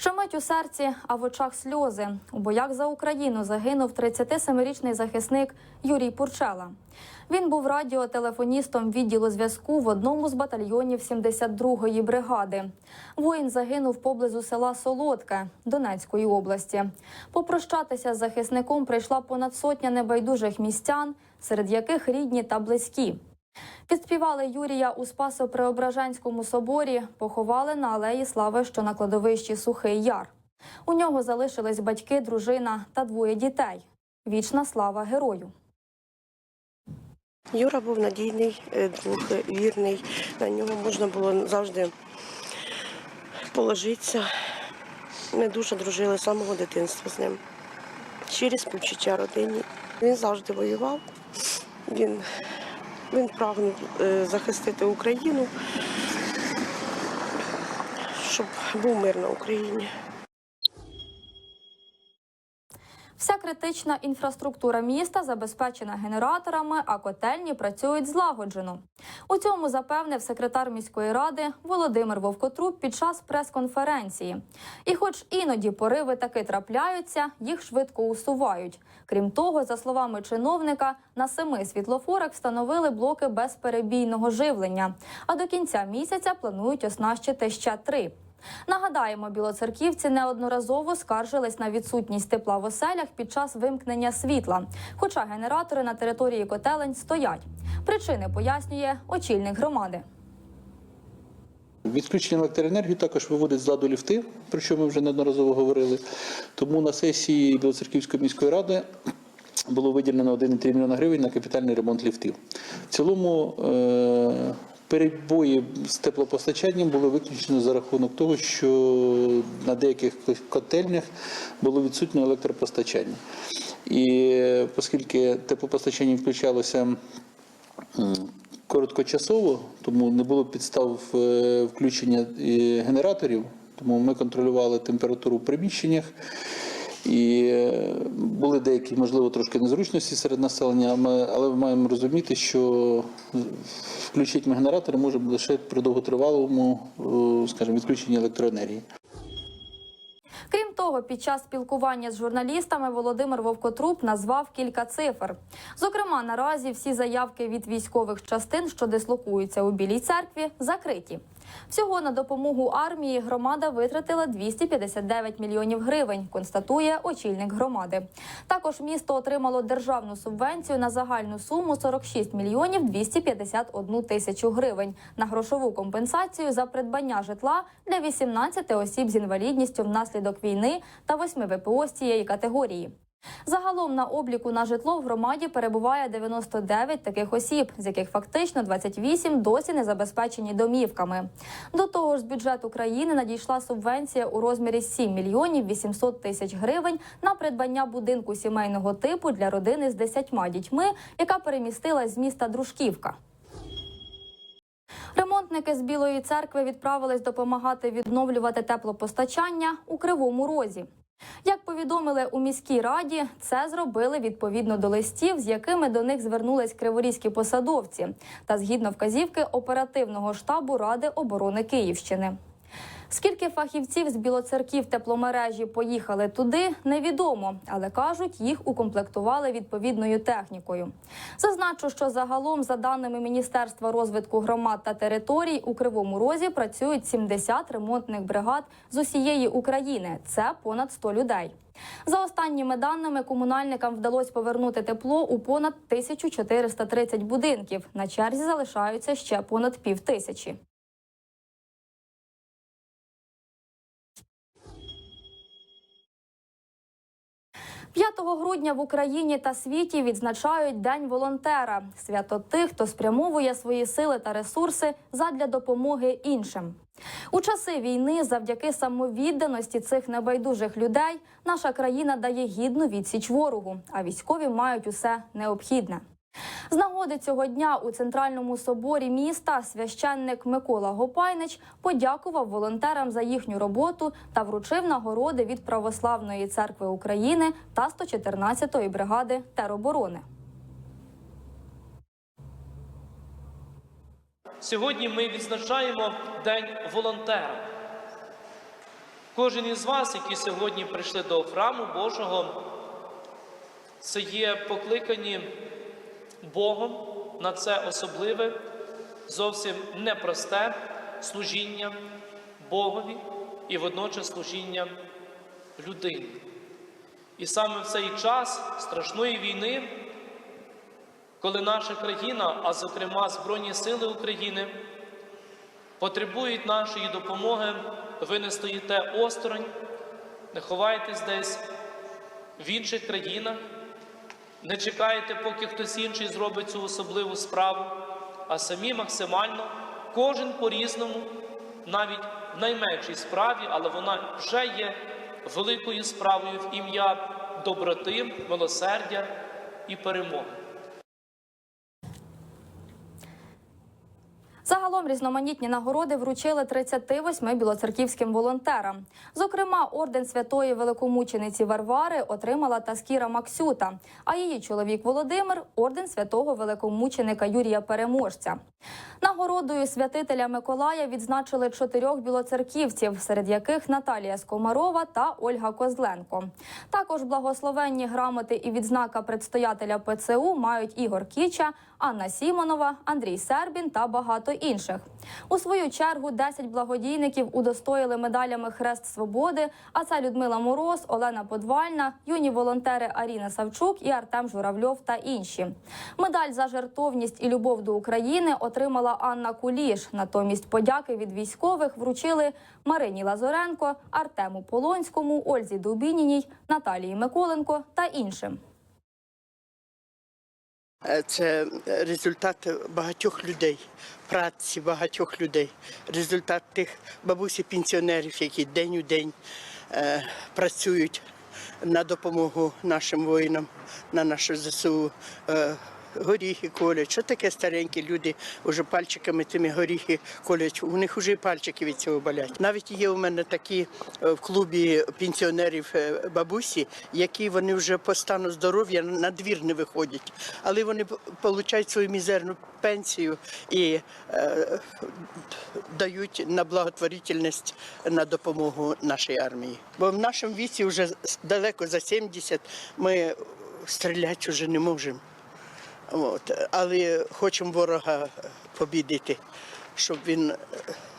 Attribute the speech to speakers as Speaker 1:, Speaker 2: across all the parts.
Speaker 1: Щемить у серці, а в очах сльози. У боях за Україну загинув 37-річний захисник Юрій Пурчела. Він був радіотелефоністом відділу зв'язку в одному з батальйонів 72-ї бригади. Воїн загинув поблизу села Солодке Донецької області. Попрощатися з захисником прийшла понад сотня небайдужих містян, серед яких рідні та близькі. Підспівали Юрія у Спасо-Преображенському соборі, поховали на алеї Слави, що на кладовищі Сухий Яр. У нього залишились батьки, дружина та двоє дітей. Вічна слава герою.
Speaker 2: Юра був надійний, е, друг, е, вірний. На нього можна було завжди положитися. Ми дуже дружили з самого дитинства з ним. Щирі співчуття родині. Він завжди воював. Він, він прагнув е, захистити Україну, щоб був мир на Україні.
Speaker 1: Вся критична інфраструктура міста забезпечена генераторами, а котельні працюють злагоджено. У цьому запевнив секретар міської ради Володимир Вовкотруп під час прес-конференції. І, хоч іноді пориви таки трапляються, їх швидко усувають. Крім того, за словами чиновника, на семи світлофорах встановили блоки безперебійного живлення. А до кінця місяця планують оснащити ще три. Нагадаємо, білоцерківці неодноразово скаржились на відсутність тепла в оселях під час вимкнення світла, хоча генератори на території котелень стоять. Причини пояснює очільник громади.
Speaker 3: Відключення електроенергії також виводить з ладу ліфти, про що ми вже неодноразово говорили. Тому на сесії Білоцерківської міської ради було виділено 1,3 мільйона гривень на капітальний ремонт ліфтів. В цілому е, перебої з теплопостачанням були виключені за рахунок того, що на деяких котельнях було відсутнє електропостачання. І е, оскільки теплопостачання включалося короткочасово, тому не було підстав е, включення е, генераторів, тому ми контролювали температуру в приміщеннях. І е, були деякі, можливо, трошки незручності серед населення, але ми маємо розуміти, що включити ми генератори можемо лише при довготривалому, е, скажімо, відключенні електроенергії.
Speaker 1: Крім того, під час спілкування з журналістами Володимир Вовкотруп назвав кілька цифр. Зокрема, наразі всі заявки від військових частин, що дислокуються у Білій церкві, закриті. Всього на допомогу армії громада витратила 259 мільйонів гривень, констатує очільник громади. Також місто отримало державну субвенцію на загальну суму 46 мільйонів 251 тисячу гривень на грошову компенсацію за придбання житла для 18 осіб з інвалідністю внаслідок війни та 8 ВПО з цієї категорії. Загалом на обліку на житло в громаді перебуває 99 таких осіб, з яких фактично 28 досі не забезпечені домівками. До того ж, з бюджету країни надійшла субвенція у розмірі 7 мільйонів 800 тисяч гривень на придбання будинку сімейного типу для родини з 10 дітьми, яка перемістилась з міста Дружківка. Ремонтники з Білої церкви відправились допомагати відновлювати теплопостачання у Кривому Розі. Як повідомили у міській раді, це зробили відповідно до листів, з якими до них звернулись криворізькі посадовці, та згідно вказівки оперативного штабу Ради оборони Київщини. Скільки фахівців з білоцерків тепломережі поїхали туди, невідомо, але кажуть, їх укомплектували відповідною технікою. Зазначу, що загалом, за даними Міністерства розвитку громад та територій, у Кривому Розі працюють 70 ремонтних бригад з усієї України. Це понад 100 людей. За останніми даними, комунальникам вдалося повернути тепло у понад 1430 будинків. На черзі залишаються ще понад пів тисячі. 5 грудня в Україні та світі відзначають День волонтера свято тих, хто спрямовує свої сили та ресурси задля допомоги іншим. У часи війни, завдяки самовідданості цих небайдужих людей, наша країна дає гідну відсіч ворогу, а військові мають усе необхідне. З нагоди цього дня у центральному соборі міста священник Микола Гопайнич подякував волонтерам за їхню роботу та вручив нагороди від Православної церкви України та 114-ї бригади тероборони.
Speaker 4: Сьогодні ми відзначаємо День волонтера. Кожен із вас, які сьогодні прийшли до храму Божого, це є покликані Богом на це особливе, зовсім непросте служіння Богові і водночас служіння людині. І саме в цей час страшної війни, коли наша країна, а зокрема Збройні Сили України, потребують нашої допомоги, ви не стоїте осторонь, не ховаєтесь десь в інших країнах, не чекаєте, поки хтось інший зробить цю особливу справу, а самі максимально, кожен по-різному, навіть в найменшій справі, але вона вже є великою справою в ім'я доброти, милосердя і перемоги.
Speaker 1: Загалом різноманітні нагороди вручили 38 білоцерківським волонтерам. Зокрема, орден святої великомучениці Варвари отримала Таскіра Максюта, а її чоловік Володимир орден святого великомученика Юрія Переможця. Нагородою святителя Миколая відзначили чотирьох білоцерківців, серед яких Наталія Скомарова та Ольга Козленко. Також благословенні грамоти і відзнака предстоятеля ПЦУ мають Ігор Кіча, Анна Сімонова, Андрій Сербін та багато інших. У свою чергу 10 благодійників удостоїли медалями Хрест Свободи. А це Людмила Мороз, Олена Подвальна, юні волонтери Аріна Савчук і Артем Журавльов та інші. Медаль за жертовність і любов до України отримала Анна Куліш. Натомість подяки від військових вручили Марині Лазоренко, Артему Полонському, Ользі Дубініній, Наталії Миколенко та іншим.
Speaker 5: Е, Це результат багатьох людей, праці багатьох людей, результат тих бабусі пенсіонерів, які день у день е, працюють на допомогу нашим воїнам, на нашу ЗСУ. Горіхи колять. Що таке старенькі люди вже пальчиками тими горіхи колять? У них вже пальчики від цього болять. Навіть є у мене такі е, в клубі пенсіонерів е, бабусі, які вони вже по стану здоров'я на двір не виходять, але вони отримують свою мізерну пенсію і е, дають на благотворительність на допомогу нашій армії. Бо в нашому віці вже далеко за 70 ми стріляти вже не можемо. От. Але хочемо ворога побідити, щоб він е,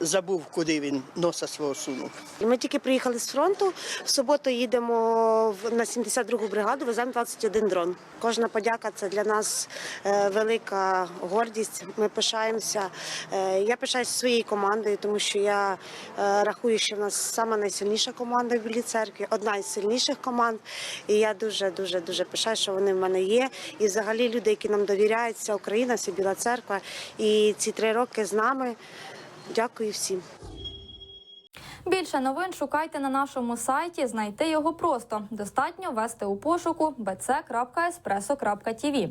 Speaker 5: забув, куди він носа свого сунув.
Speaker 6: Ми тільки приїхали з фронту. В суботу їдемо на 72-гу бригаду, веземо 21 дрон. Кожна подяка це для нас е, велика гордість. Ми пишаємося. Е, Я пишаюся своєю командою, тому що я рахую, що в нас сама найсильніша команда в Білій церкві, одна із сильніших команд. І я дуже, дуже, дуже пишаю, що вони в мене є. І взагалі люди, які нам довіряють, вся Україна, Біла церква. І ці три роки з нами. Дякую всім.
Speaker 1: Більше новин шукайте на нашому сайті. Знайти його просто достатньо ввести у пошуку bc.espresso.tv.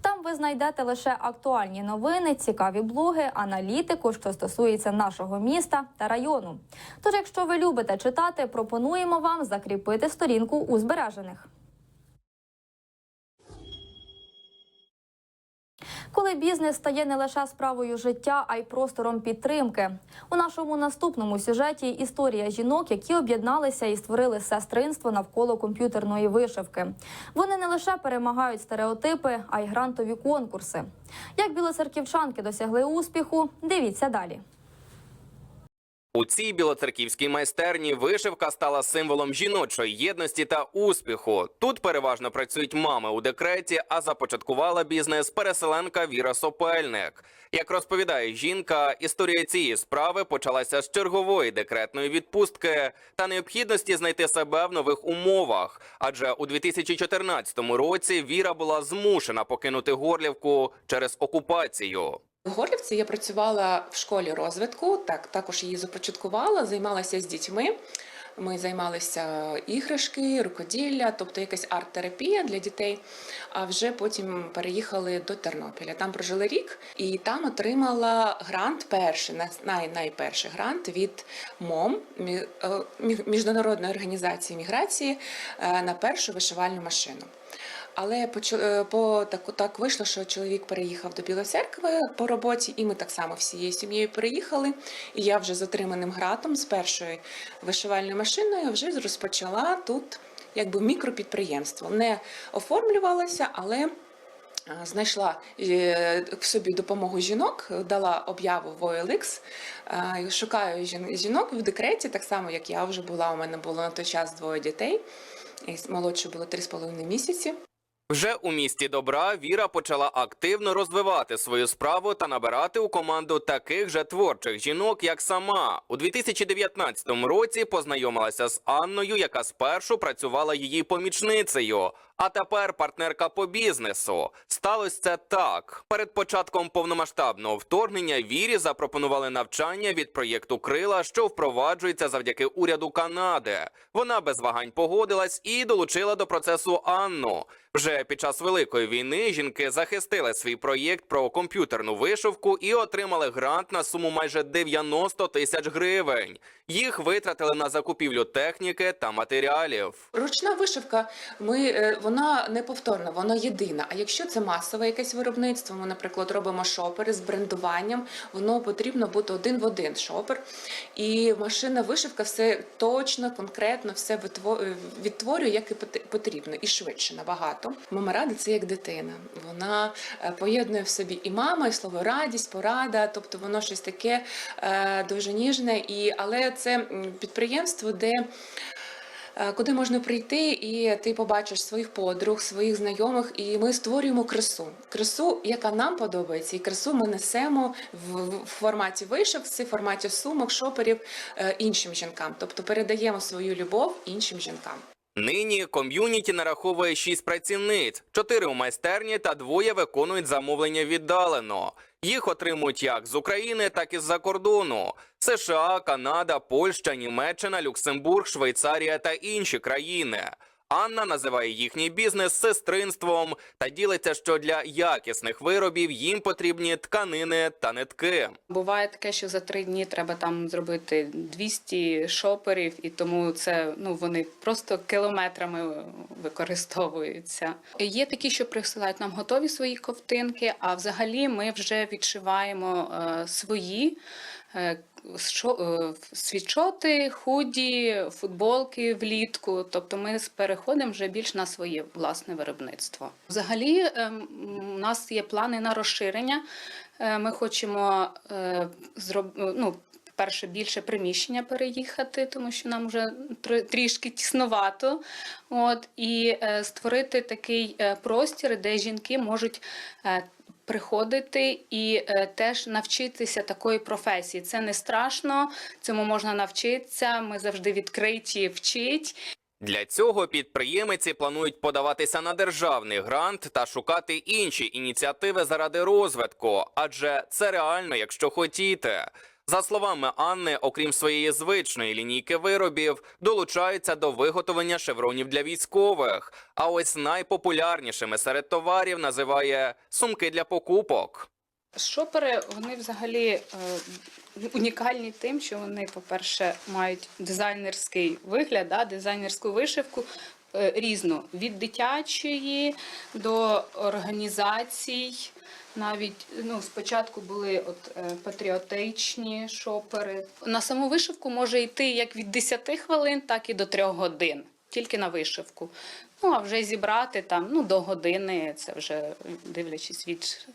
Speaker 1: Там ви знайдете лише актуальні новини, цікаві блоги, аналітику, що стосується нашого міста та району. Тож, якщо ви любите читати, пропонуємо вам закріпити сторінку у збережених. Коли бізнес стає не лише справою життя, а й простором підтримки. У нашому наступному сюжеті історія жінок, які об'єдналися і створили сестринство навколо комп'ютерної вишивки. Вони не лише перемагають стереотипи, а й грантові конкурси. Як білоцерківчанки досягли успіху, дивіться далі.
Speaker 7: У цій білоцерківській майстерні вишивка стала символом жіночої єдності та успіху. Тут переважно працюють мами у декреті, а започаткувала бізнес переселенка Віра Сопельник. Як розповідає жінка, історія цієї справи почалася з чергової декретної відпустки та необхідності знайти себе в нових умовах. Адже у 2014 році Віра була змушена покинути Горлівку через окупацію.
Speaker 8: В Горлівці я працювала в школі розвитку, так також її започаткувала, займалася з дітьми. Ми займалися іграшки, рукоділля, тобто якась арт-терапія для дітей. А вже потім переїхали до Тернопіля. Там прожили рік і там отримала грант, перший най, най- найперший грант від МОМ е, міжнародної організації міграції е, на першу вишивальну машину. Але по, е, по так, так вийшло, що чоловік переїхав до Білої церкви по роботі, і ми так само всією сім'єю переїхали. І я вже з отриманим гратом з першою вишивальною машиною вже розпочала тут якби мікропідприємство. Не оформлювалася, але е, знайшла е, в собі допомогу жінок, дала об'яву в OLX, шукаю жінок в декреті, так само як я вже була. У мене було на той час двоє дітей. Молодше було 3,5 місяці.
Speaker 7: Вже у місті добра Віра почала активно розвивати свою справу та набирати у команду таких же творчих жінок, як сама. У 2019 році познайомилася з Анною, яка спершу працювала її помічницею, а тепер партнерка по бізнесу. Сталося це так. Перед початком повномасштабного вторгнення Вірі запропонували навчання від проєкту Крила, що впроваджується завдяки уряду Канади. Вона без вагань погодилась і долучила до процесу Анну. Вже під час великої війни жінки захистили свій проєкт про комп'ютерну вишивку і отримали грант на суму майже 90 тисяч гривень. Їх витратили на закупівлю техніки та матеріалів.
Speaker 8: Ручна вишивка, ми, е, вона неповторна, вона єдина. А якщо це масове якесь виробництво, ми, наприклад, робимо шопери з брендуванням, воно потрібно бути один в один шопер. І машина вишивка все точно, конкретно, все е, відтворює, як і потрібно, і швидше набагато. Мама рада це як дитина. Вона е, поєднує в собі і мама, і слово радість, порада, тобто воно щось таке е, дуже ніжне. І, але це підприємство, де е, куди можна прийти, і ти побачиш своїх подруг, своїх знайомих, і ми створюємо красу. Красу, яка нам подобається, і красу ми несемо в, форматі вишивці, в форматі сумок, шоперів іншим жінкам. Тобто передаємо свою любов іншим жінкам.
Speaker 7: Нині ком'юніті нараховує 6 працівниць, 4 у майстерні та двоє виконують замовлення віддалено. Їх отримують як з України, так і з-за кордону: США, Канада, Польща, Німеччина, Люксембург, Швейцарія та інші країни. Анна називає їхній бізнес сестринством та ділиться, що для якісних виробів їм потрібні тканини та нитки.
Speaker 9: Буває таке, що за три дні треба там зробити 200 шоперів, і тому це ну вони просто кілометрами використовуються. Є такі, що присилають нам готові свої ковтинки, а взагалі ми вже відшиваємо е, свої. е, світшоти, худі, футболки влітку. Тобто ми переходимо вже більш на своє власне виробництво. Взагалі, ем, у нас є плани на розширення. Е, Ми хочемо е, ну, перше більше приміщення переїхати, тому що нам вже трішки тісновато. От, і е, створити такий е, простір, де жінки можуть. Приходити і е, теж навчитися такої професії. Це не страшно, цьому можна навчитися. Ми завжди відкриті вчить.
Speaker 7: Для цього підприємиці планують подаватися на державний грант та шукати інші ініціативи заради розвитку, адже це реально, якщо хотіти. За словами Анни, окрім своєї звичної лінійки виробів, долучаються до виготовлення шевронів для військових. А ось найпопулярнішими серед товарів називає сумки для покупок.
Speaker 9: Шопери вони взагалі е, унікальні тим, що вони, по-перше, мають дизайнерський вигляд, да, дизайнерську вишивку е, різну від дитячої до організацій. Навіть ну, спочатку були от, е, патріотичні шопери. На саму вишивку може йти як від 10 хвилин, так і до 3 годин. Тільки на вишивку. Ну, а вже зібрати там ну, до години, це вже дивлячись від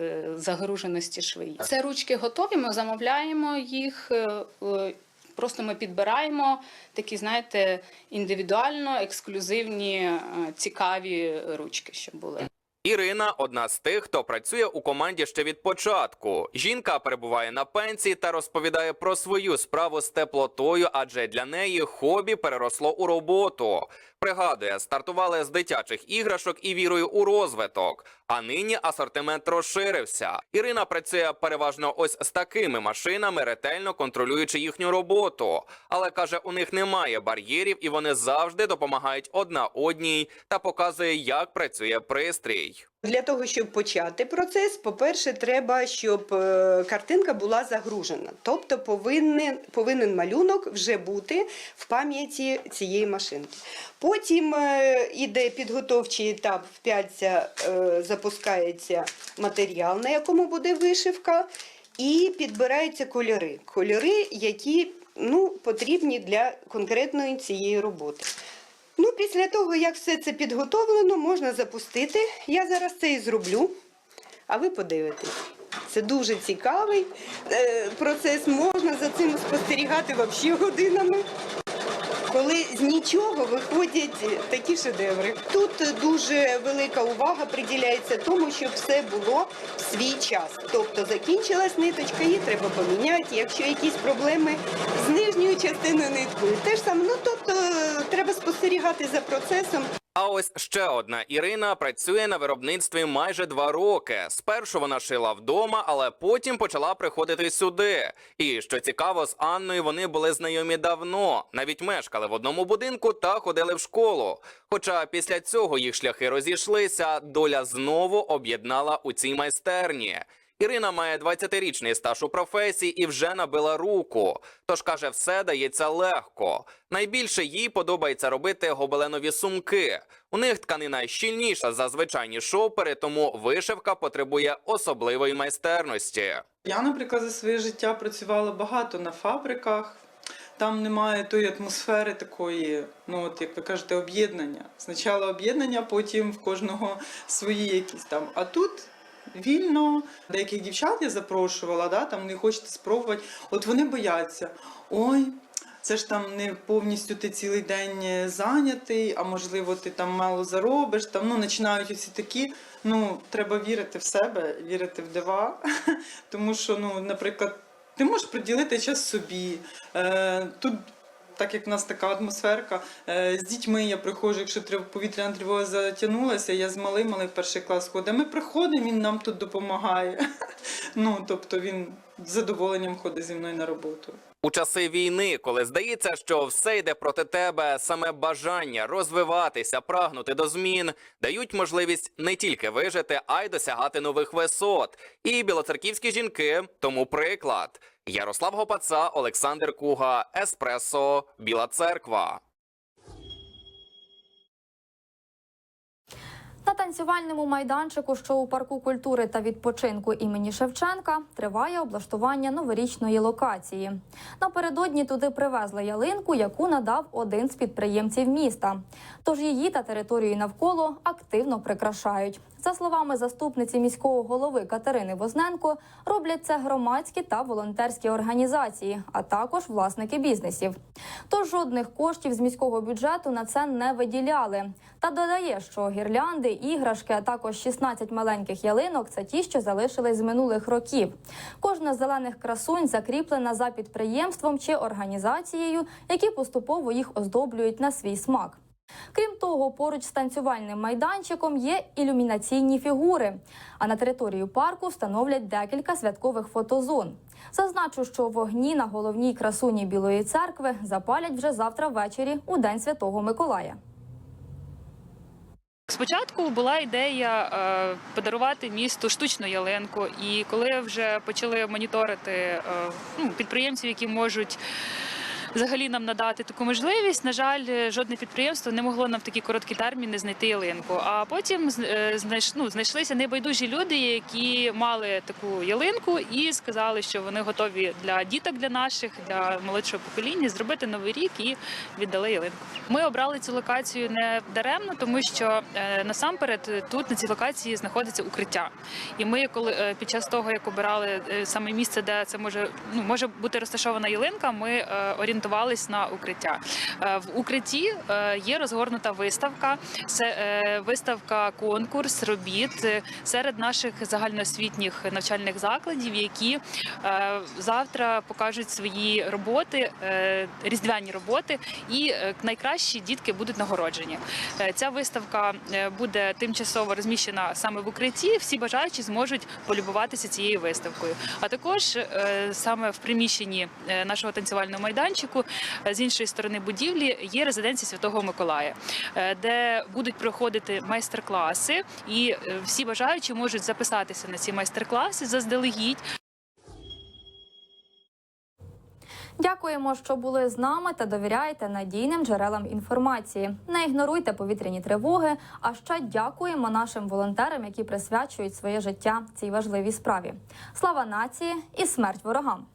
Speaker 9: е, загруженості швеї. Це ручки готові, ми замовляємо їх. е, е, Просто ми підбираємо такі, знаєте, індивідуально ексклюзивні, цікаві ручки, щоб були.
Speaker 7: Ірина одна з тих, хто працює у команді ще від початку. Жінка перебуває на пенсії та розповідає про свою справу з теплотою, адже для неї хобі переросло у роботу. Пригадує, стартували з дитячих іграшок і вірою у розвиток. А нині асортимент розширився. Ірина працює переважно ось з такими машинами, ретельно контролюючи їхню роботу. Але каже, у них немає бар'єрів, і вони завжди допомагають одна одній та показує, як працює пристрій. Андрій.
Speaker 10: Для того, щоб почати процес, по-перше, треба, щоб е, картинка була загружена. Тобто повинен, повинен малюнок вже бути в пам'яті цієї машинки. Потім е, іде підготовчий етап, в п'ятця е, запускається матеріал, на якому буде вишивка, і підбираються кольори. Кольори, які ну, потрібні для конкретної цієї роботи. Ну, після того, як все це підготовлено, можна запустити. Я зараз це і зроблю, а ви подивитесь. Це дуже цікавий е, процес, можна за цим спостерігати взагалі годинами. Коли з нічого виходять такі шедеври. Тут дуже велика увага приділяється тому, щоб все було в свій час. Тобто закінчилась ниточка, її треба поміняти. Якщо якісь проблеми з нижньою частиною ниткою, теж саме. Ну тобто треба спостерігати за процесом.
Speaker 7: А ось ще одна Ірина працює на виробництві майже два роки. Спершу вона шила вдома, але потім почала приходити сюди. І що цікаво, з Анною вони були знайомі давно, навіть мешкали в одному будинку та ходили в школу. Хоча після цього їх шляхи розійшлися, доля знову об'єднала у цій майстерні. Ірина має 20-річний стаж у професії і вже набила руку. Тож каже, все дається легко. Найбільше їй подобається робити гобеленові сумки. У них тканина щільніша за звичайні шопери, тому вишивка потребує особливої майстерності.
Speaker 11: Я, наприклад, за своє життя працювала багато на фабриках. Там немає тої атмосфери такої, ну от як ви кажете, об'єднання. Спочатку об'єднання, потім в кожного свої якісь там. А тут вільно деяких дівчат я запрошувала, да, там не хочете спробувати. От вони бояться. Ой, це ж там не повністю ти цілий день зайнятий, а можливо, ти там мало заробиш. Там ну починають усі такі. Ну, треба вірити в себе, вірити в дива. Тому що, ну, наприклад, ти можеш приділити час собі. Е, тут, так як в нас така атмосферка, е, з дітьми я приходжу, якщо повітряна тривога затягнулася, я з малим, малий перший клас ходить. Ми приходимо, він нам тут допомагає. Ну, тобто він з задоволенням ходить зі мною на роботу.
Speaker 7: У часи війни, коли здається, що все йде проти тебе, саме бажання розвиватися, прагнути до змін, дають можливість не тільки вижити, а й досягати нових висот. І білоцерківські жінки тому приклад. Ярослав Гопаца, Олександр Куга, Еспресо, Біла Церква.
Speaker 1: На танцювальному майданчику, що у парку культури та відпочинку імені Шевченка, триває облаштування новорічної локації. Напередодні туди привезли ялинку, яку надав один з підприємців міста. Тож її та територію навколо активно прикрашають. За словами заступниці міського голови Катерини Возненко, роблять це громадські та волонтерські організації, а також власники бізнесів. Тож жодних коштів з міського бюджету на це не виділяли. Та додає, що гірлянди, іграшки, а також 16 маленьких ялинок це ті, що залишились з минулих років. Кожна з зелених красунь закріплена за підприємством чи організацією, які поступово їх оздоблюють на свій смак. Крім того, поруч з танцювальним майданчиком є ілюмінаційні фігури. А на територію парку встановлять декілька святкових фотозон. Зазначу, що вогні на головній красуні Білої церкви запалять вже завтра ввечері у День Святого Миколая.
Speaker 12: Спочатку була ідея е, подарувати місту штучну ялинку, і коли вже почали моніторити е, ну, підприємців, які можуть. Взагалі нам надати таку можливість. На жаль, жодне підприємство не могло нам в такі короткі терміни знайти ялинку. А потім е, ну, знайшлися небайдужі люди, які мали таку ялинку і сказали, що вони готові для діток, для наших, для молодшого покоління зробити новий рік і віддали ялинку. Ми обрали цю локацію не даремно, тому що е, насамперед тут на цій локації знаходиться укриття. І ми, коли е, під час того, як обирали саме місце, де це може ну може бути розташована ялинка, ми е, орієнтувались на укриття. Е, В укритті е, є розгорнута виставка. Це е, виставка конкурс робіт серед наших загальноосвітніх навчальних закладів, які завтра покажуть свої роботи, різдвяні роботи, і найкращі дітки будуть нагороджені. Ця виставка буде тимчасово розміщена саме в укритті. Всі бажаючі зможуть полюбуватися цією виставкою. А також саме в приміщенні нашого танцювального майданчику майданчику е, з іншої сторони будівлі є резиденція Святого Миколая, е, де будуть проходити майстер-класи, і е, всі бажаючі можуть записатися на ці майстер-класи заздалегідь.
Speaker 1: Дякуємо, що були з нами та довіряєте надійним джерелам інформації. Не ігноруйте повітряні тривоги. А ще дякуємо нашим волонтерам, які присвячують своє життя цій важливій справі. Слава нації і смерть ворогам!